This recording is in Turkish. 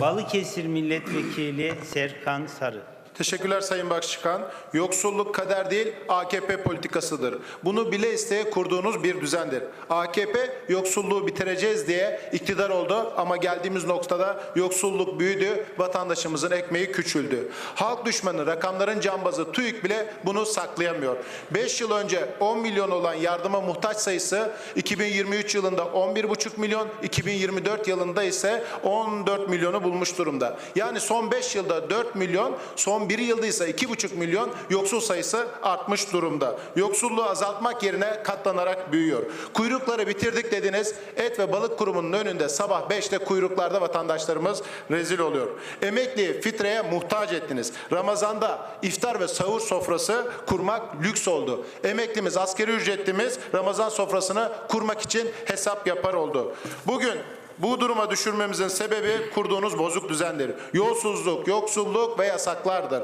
Balıkesir Milletvekili Serkan Sarı. Teşekkürler Sayın Başkan. Yoksulluk kader değil, AKP politikasıdır. Bunu bile isteye kurduğunuz bir düzendir. AKP yoksulluğu bitireceğiz diye iktidar oldu ama geldiğimiz noktada yoksulluk büyüdü, vatandaşımızın ekmeği küçüldü. Halk düşmanı, rakamların cambazı TÜİK bile bunu saklayamıyor. 5 yıl önce 10 milyon olan yardıma muhtaç sayısı 2023 yılında 11,5 milyon, 2024 yılında ise 14 milyonu bulmuş durumda. Yani son 5 yılda 4 milyon, son 1 yılda ise 2,5 milyon yoksul sayısı artmış durumda. Yoksulluğu azaltmak yerine katlanarak büyüyor. Kuyrukları bitirdik dediniz. Et ve balık kurumunun önünde sabah 5'te kuyruklarda vatandaşlarımız rezil oluyor. Emekliyi fitreye muhtaç ettiniz. Ramazanda iftar ve sahur sofrası kurmak lüks oldu. Emeklimiz, askeri ücretlimiz Ramazan sofrasını kurmak için hesap yapar oldu. Bugün bu duruma düşürmemizin sebebi kurduğunuz bozuk düzendir. Yolsuzluk, yoksulluk ve yasaklardır.